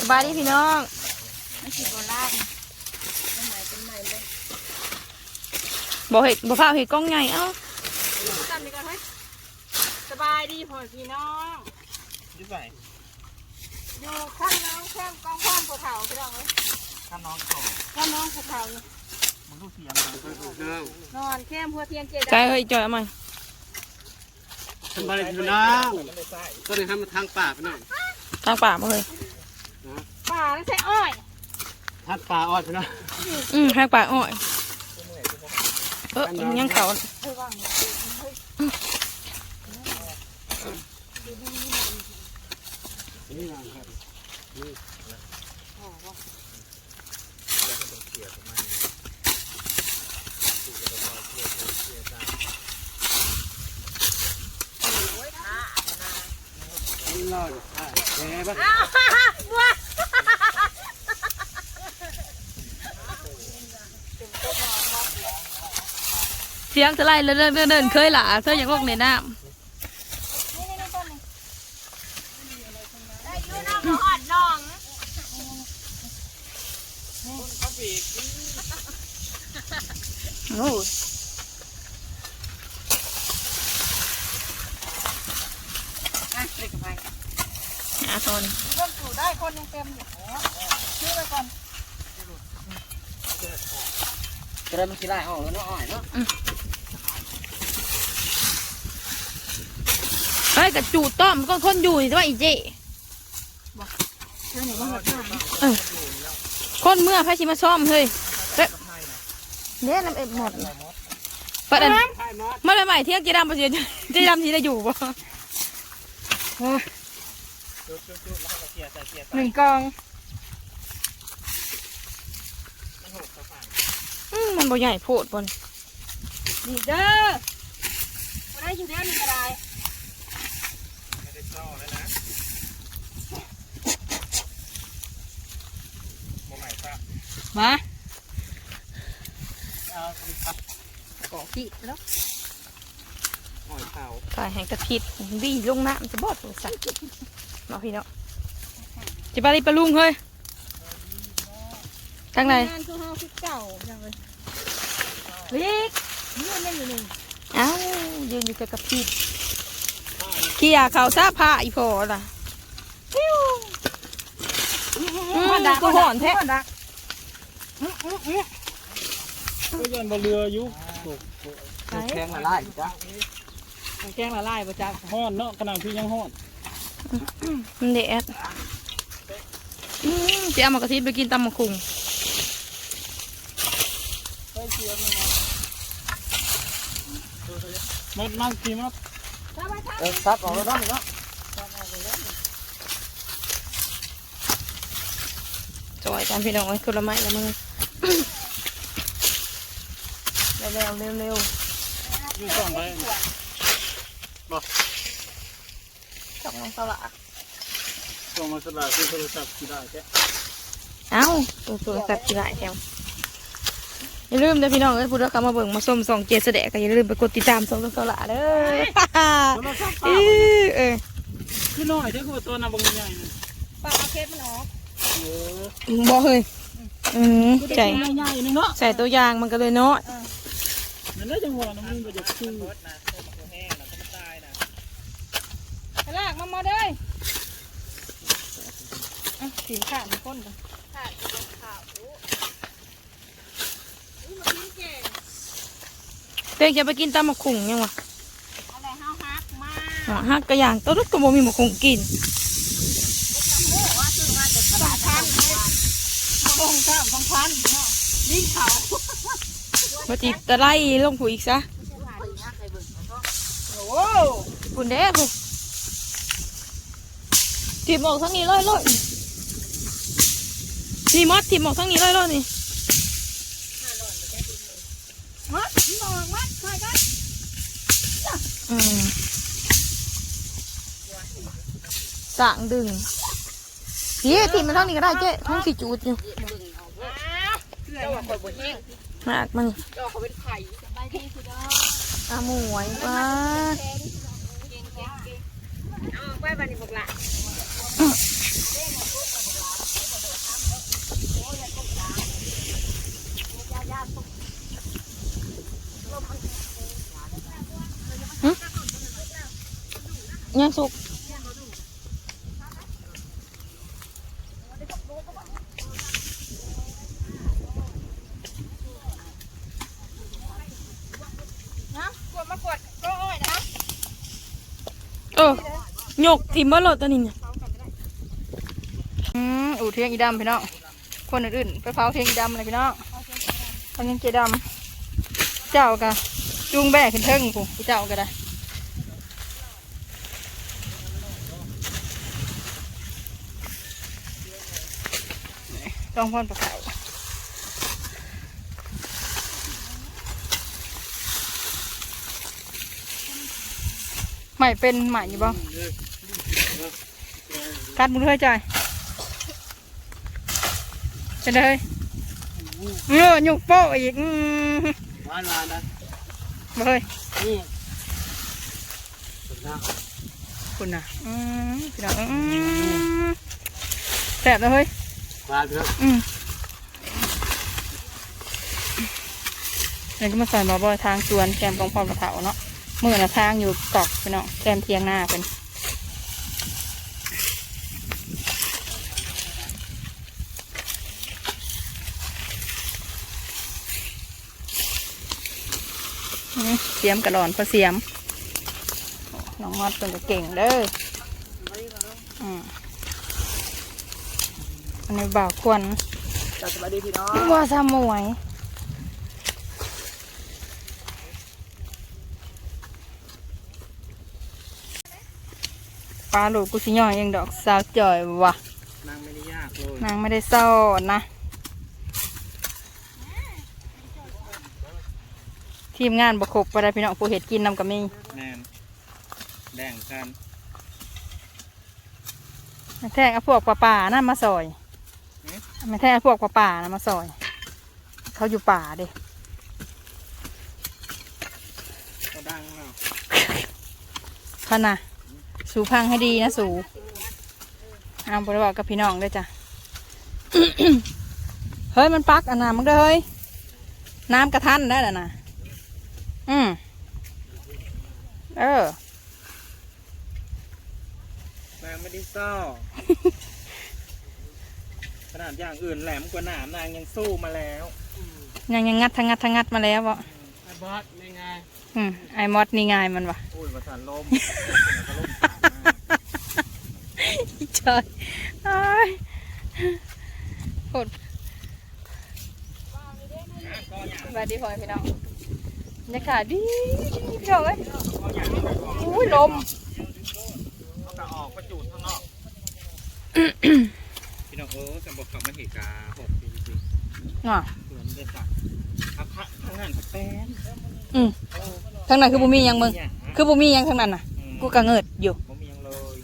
สบายดีพี่น้องไม่สิโบราณเป็นใหม่เป็นใหม่เลยบอกเห็ดบอกพาเห็ดกล้องใหญ่เอ้ากันดีกันเฮ้ยสบายดีพ่อพี่น้องยี่ไปอยู่ข้างน้องแคมกองข้ามภูเขาพี่น้องเอ้ยถ้าน้องต่อข้างน้องภูเขานี่มันต้องเสียงมันก็ถูกเรื่องนอนแคมหัวเทียนเจใจดาเฮ้ยจอยเอามาสบายดีพี่น้องก็เลยทำทางป่าพี่น้อง ทางป่ามาเลยป่าแล้วใส่อ้อยทางป่าออดพี่น้องอืมทางป่าอ้อยเออยังเขาเฮ้ยว่างเฮ้ยนี่นะครับนี่ อะแกปะบัวเสียงจะไล่เดินเดินเดินเดินเคยหล่ะเธออยากลงในน้นี่นี่ต้นนี้ได้ยูน้องอ่อนน้องำโอ้ อะเด็กไป อาทนเริ่มสู่ได้คนยังเต็มอยู่ชื่อไปก่อนจะได้มันขี้ไล่ออกแล้วเนาะอ้อยเนาะเฮ้ยกระจูดต้อมก็คนอยู่นี่ว่าอีเจเธอหนูมาหัดหน้าเออคนเมื่อพระชิมาซ่อมเฮ้ยเฮ้ยเนี่ยน้ำเอ็ดหมดประเด็นใช่มอสเมื่อไรใหม่เที่ยงเจดำปะเสียเจดำที่ได้อยู่ปะจุ๊บ จุ๊บจุ๊บแล้วก็เสียใส่เสียหนึ่งกอง มันหกกระฝังอืมมันบ่ใหญ่โพดบนนี่เด้อมาได้อยู่แล้วนี่ก็ได้ไม่ได้ซ่อแล้วนะโมใหม่ป้ามาเอาครับกอกพี่แล้วอ้อยเผาถ่ายแห่งกระพิดดีลงน้ำจะบอดตัวสัตว์ เนาะพี่เนาะจะไปรีบไปลุงเฮ้ยทางไหนงานคือเฮาคือเก่าจังเลยลิกนี่มันเล่นอยู่นี่เอ้ายืนอยู่กับกระพิดเขี่ยเขาซาผ้าอีพอล่ะอืมกูหอนแท้ดักก็ยันบเรืออยู่แข็งละลายจ้ะแกงละลายประจักห้อนเนาะขนาดพี่ยังห้อน มันเด็ดอืมจะเอามากระทิบไปกินตำมะคุงมดนั่งกี่มดเออซับออกแล้วเนาะเนาะจอยกันพี่น้องไอ้คนละไม้ละมือเร็วเร็วเร็วเร็วอยู่ก่อนไปจับ น้องสละส่งมาสลายคือโทรศัพท์ที่ได้แค่เอ้าตัวโทรศัพท์กี่หลายแถวอย่าลืมเด้อพี่น้องเอ้ยพูดแล้วคำมาเบิ่งมาส้มส่องเจดแสดงก็อย่าลืมไปกดติดตามส่งน้องสละเด้อโทรศัพท์เอเปล่าอเออคือน้อยเด้อคือตัวน่ะบางใหญ่ปลาเคสมันออกเออบ่เฮ้ยอืมใจใหญ่ๆนึงเนาะใส่ตัวอย่างมันก็เลยน้อยนั่นแหละจังหวะน้ำมันก็จะคือ รถนะตัวแห้งนะต้องตายนะ ไป ลากมามาเด้ยอะสีขาดมันก้นกันขาดมันขาวอู้อู้มากินเก่งเต้งจะไปกินตำมะคุงยังวะอะไรห้าวฮักมากอ๋อฮักกระอย่างตัวรถก็บ่มีมะคุงกินโอ้ว่าซื้อมาจากตลาดพันสองสามสองพันเนาะนี่เขามาจิตะไล่ลงผูอีกซะโอ้คุณเด้ผู ทีมออกทั้งนี้เลยเลยนี่มอดทีมออกทั้งนี้เลยเลยนี่มัดมองมัดใครกันอืมสั่งดึงนี่ทีมมันทั้งนี้ก็ได้เจ๊ทั้งสี่จูดอยู่เจ้าว่าคนบนแห้งมากมันเจ้าเขาเป็นไข่สบายดีคือดอกอาหมวยป้าเก่งเก่งเก่งเอาไปบันนี้พวกละ ยังสุกนะขวดเออหยกทิมเบอร์โหลดตัวนี้เนี่ยอืมอู่เทียงอีดำพี่น้อง คนอื่นๆไปเผาเทียงอีดำเลยพี่น้อง อนนี้เจดำเจ้ากะจูงแบกขึ้นเทิงกูเจ้าก็ได้ต้องพ่นปลาขาใหม่เป็นใหม่อยู่บ้างกัดมือเฮ้ยจอยเป็นเฮ้ย เออหยุกโป้อีกอืมหวานหวานนะมาเฮ้ยนี่สุดนะคุณน่ะอืมพี่น้องอืมแสบนะเฮ้ยหวานพี่น้องอืมนี่ก็มาใส่มาบ่อยทางสวนแกมกองพรประเถาเนาะมือน่ะทางอยู่กอกพี่น้องแกมเทียงหน้าเป็น เสียมกระดอนเพราะเสียมโอ้น้องมอดเป็นก็เก่งเด้ออืมอันนี้บ่าวควรสวัสดีพี่น้องว่าสมวยปลาลูกกูสิย่อยเองดอกสาวจ่อยวะนางไม่ได้ยากเลยนางไม่ได้ซ่อนนะ ทีมงานบกครบไปได้พี่น้องผู้เห็ดกินนำกับมีแมนแบ่งกันแม่แท้งเอาพวกปลาป่านั่นมาซอยแม่แท้งเอาพวกปลาป่านั่นมาซอย เขาอยู่ป่าเด้ก็ดังแล้วพันนะสูพังให้ดีนะสูเอาบริบอกกับพี่น้องด้วยจ้ะ เฮ้ยมันปักอันน่ะมึงเด้อเฮ้ย น้ำกระทันได้แล้วนะ อืม เออนางไม่ได้ซ่อขนาดอย่างอื่นแหลมกว่าหนามนางยังสู้มาแล้วยังยังงัดทั้งงัดทั้งงัดมาแล้ววะไอ้บอสนี่ไงอืมไอ้มอดนี่ไงมันวะอุ้ยประสานลมใช่ไอ้ายโคตรสวัสดีพ่อพี่น้อง บรรยากาศดีพี่น้องเอ้ยอุ้ยลมเขาก็ออกประจูดข้างนอก พี่น้องเออสำหรับเขามาเหตุการณ์หกปีจริงอะๆเหมือนเด็กสักพักพักทางนั้นพักแป้นอืมทางนั้นคือบุมีหยังมึงคือบุมีหยังทางนั้นน่ะ กูกะเงิดอยู่ผมมียังเลย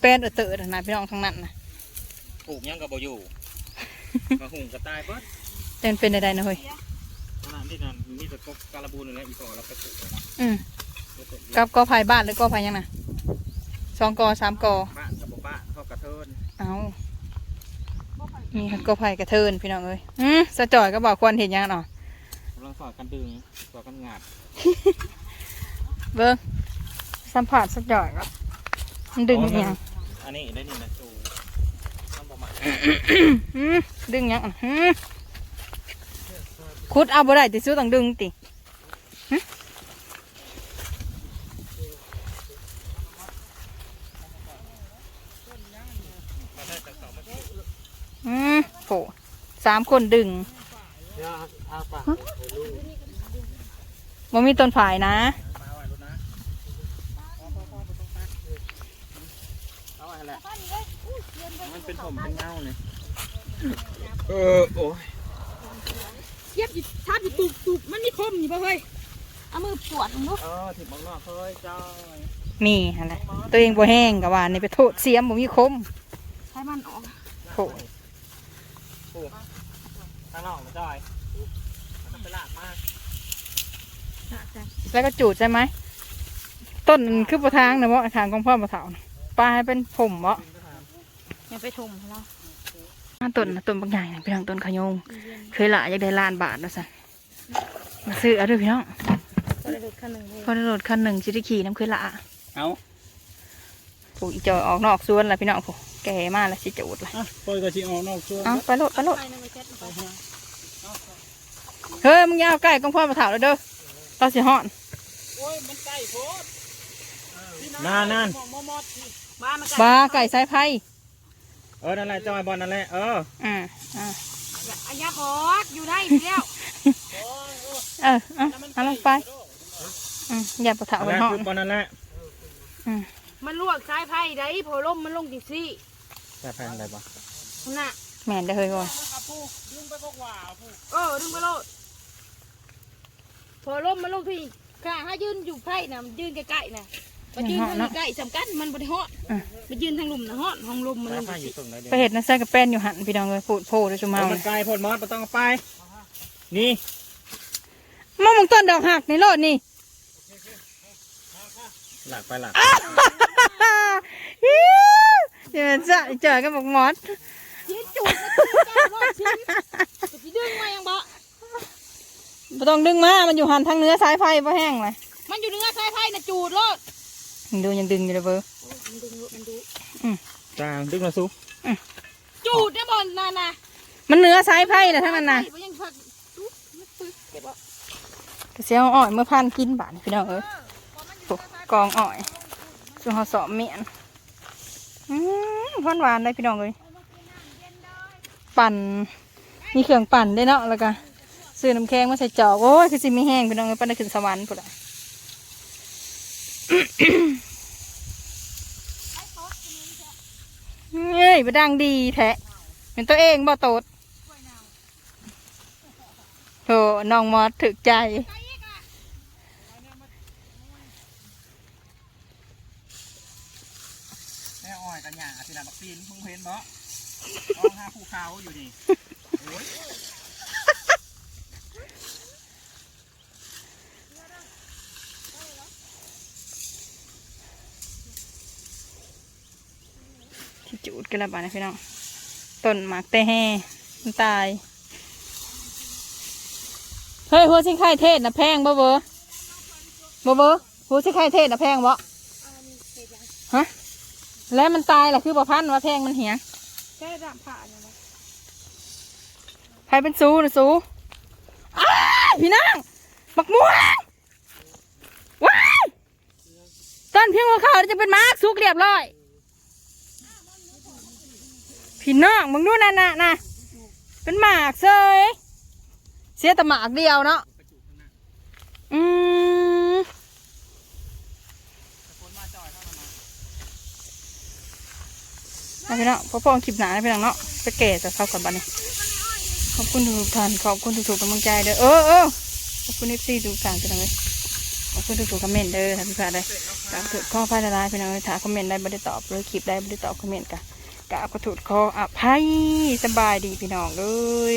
เป็นเออเตอร์นะพี่น้องทางนั้นน่ะปลูกยังกับบ่อยู่ มาหุงกระต่ายเบิดเป็นเป็นใดๆนะเฮ้ยขนาด ที่นั่นมีแต่กบการะบูนนี่แหละอีกอแล้วไปปลูกเลยนะอืมเดี๋ยวเสร็จเรียกับกอไผ่บ้านหรือกอไผ่หยังน่ะสองกอสามกอบ้านกับบ่บ้านเข้ากระเทินเอานี่ค่ะกอไผ่กระเทินพี่น้องเอ้ยอืมสะจ่อยก็บอกควรเห็นยังเนาะกำลังสอนกันดึงสอนกันงาดเบิ้งสัมผัสสะจ่อยก็มันดึงอหยังอันนี้ได้นี่นะจูทำประมาณอืมดึงหยังอะ อืมคุดเอาบ่ได้ติสู้ต้องดึงติหึอืมโผสามคนดึงเดี๋ยวเอาปากไปลูกมันมีต้นผายนะมาไว้รู้นะเอาไว้แหละมันเป็นผมเป็นเงาเนี่ยเออ โอ้ย เย็บอยู่ทับอยู่ตุบตุบมันมีคมอยู่ป่ะเฮ้ยเอามือปวดมึงลูกเออถึงบางนอกเฮ้ยเจ้ามีอะไรตัวเองบ่แห้งกับว่านี่ไปโทษเสียมบ่มีคมให้มันออกโถข้างนอกมาจอยมันไปลากมากแล้วก็จูดใช่ไหมต้นคือประทางนะบ่ทางของพ่อมาเถาน่ะปลายเป็นผมบ่ยังไปทุ่มแล้ว ต้นน่ะต้นบางใหญ่น่ะพี่น้องต้นขะยง เคยละอยากได้ล้านบาทนะสันมาซื้อเอาด้วยพี่น้องก็เลยดูขั้นหนึ่งเลยพอได้รถคันหนึ่งจิได้ขี่น้ำเคยละเอาผูกอีจอยออกนอกสวนแล้วพี่น้องผูกแก่มากแล้วสิจูดละอะปล่อยก็สิออกนอกช่วงเอาไปโลดไปโลดไปนะไปเช็ดไปเฮ้ยมึงอยาวใกล้กองพ่อมาถาวแล้วเด้อเราสิห่อนโอ้ยมันใกล้โพดนานนานบ้ามันบาไก่สายไพ่ เออนั่นแหละจอยบอลนั่นแหละเอออ่าอ่าอายาบอดอยู่ได้เดียวเออเอาเอาลงไปอืมอย่าประถาเอาไว้ละห้องจุดบอลนั่นแหละอืมมันลวกสายไผ่ได้พอล่มมันลงจิซี่แต่แพงอะไรบ้างน่ะแม่นได้อเฮ้ยก่อนเออดึงไปโลดพอล่มมันลงที่ข้าให้ยืนอยู่ไผ่น่ะมันยืนใกล้ๆน่ะ มันยืนทางนี้ใกล้สำคัญมันบริเหาะมันยืนทางหลุมนะเหาะห้องลมมันลงไปอจิยู่ซี่ตรงไหนเดี๋ยวไปเห็ดนะใส่กับแป้นอยู่หันพี่น้องเลยพูดโพดจุ่มเอาเมามันไกลโพดมอสไม่ต้องเอาไป นี่มะม่วงต้นดอกหักในโลดนี่หลักไปหลักฮิ้วเดี๋ยวจะเจอกับบอกมอสชี้จูดก็ชี้แก้วรอดชี้จะดึงมายังบ่บ่ต้องดึงมา มันอยู่หันทางเหนื้อสายไฟบ่แห้งเลยมันอยู่เนื้อสายไผ่น่ะจูดรอด ยังดูยังดึงอยู่เลยเบอร์มันดึงมันดูจางดึงมาสู้จูดนะบอลนานามันเหนื้อสายไฟเลยทั้งนั้นนะมันยังพักดูมันปึ๊กเก็บบ่กระเซียวอ่อยเมื่อพันกินบาทพี่น้องเอ้ยโอ้กองอ่อยส่วนหอสอบเมียนอืมหวานหวานๆเลยพี่น้องเอ้ยปั่นมีเครื่องปั่นได้วยเนาะแล้วก็ซื้อน้ำแข็งมาใส่จอกโอ้ยคือสิมีแห้งพี่น้องเอ้ยปั่นได้ขึ้นสวรรค์พุ่นอะ เฮ้ยบดังดีแท้เป็นตัวเองบ่โตดโถน้องมอสถึกใจ แม่อ้อยกันหยาสินะบักซีนมึงเห็นบ่อ้องห้าภูเขาอยู่นี่ ที่จูดกันและบาดนะพี่น้องต้นหมากแต่แห่มันตาย เฮ้ยหัวชิงไข่เทศนะแพงบ่เบอบ่เบอหัวชิงไข่เทศนะแพงบ่ฮะแล้วมันตายล่ะคือบ่พันว่าแพงมันเหียงแค่ดามผ่าเนี่ยนะใครเป็นซูนะซูอ้ายพี่นางบักม่วงว้ายต้นเพียงหัวเขาจะเป็นมาร์กสุกเรียบร้อย พี่น้องมึงดูนั่นน่ะนะเป็นหมากเซยเสียแต่หมากเดียวเนาะอืมเอาพี่น้องพ่อพ่อคลิปหนานะพี่น้องเนาะไปเกะจะเข้าก่อนบ้านนี้ขอบคุณทุกท่านขอบคุณทุกๆกำลังใจเด้อเออเออขอบคุณเอฟซีทุกท่านพี่น้องเลยขอบคุณทุกๆคอมเมนต์เด้อท่านผู้ชมเลยกราบถูกข้อพายละลายพี่น้องเลยถ้าคอมเมนต์ได้ไม่ได้ตอบหรือคลิปได้ไม่ได้ตอบคอมเมนต์กัน กราบขอโทษขออภัยสบายดีพี่น้องเลย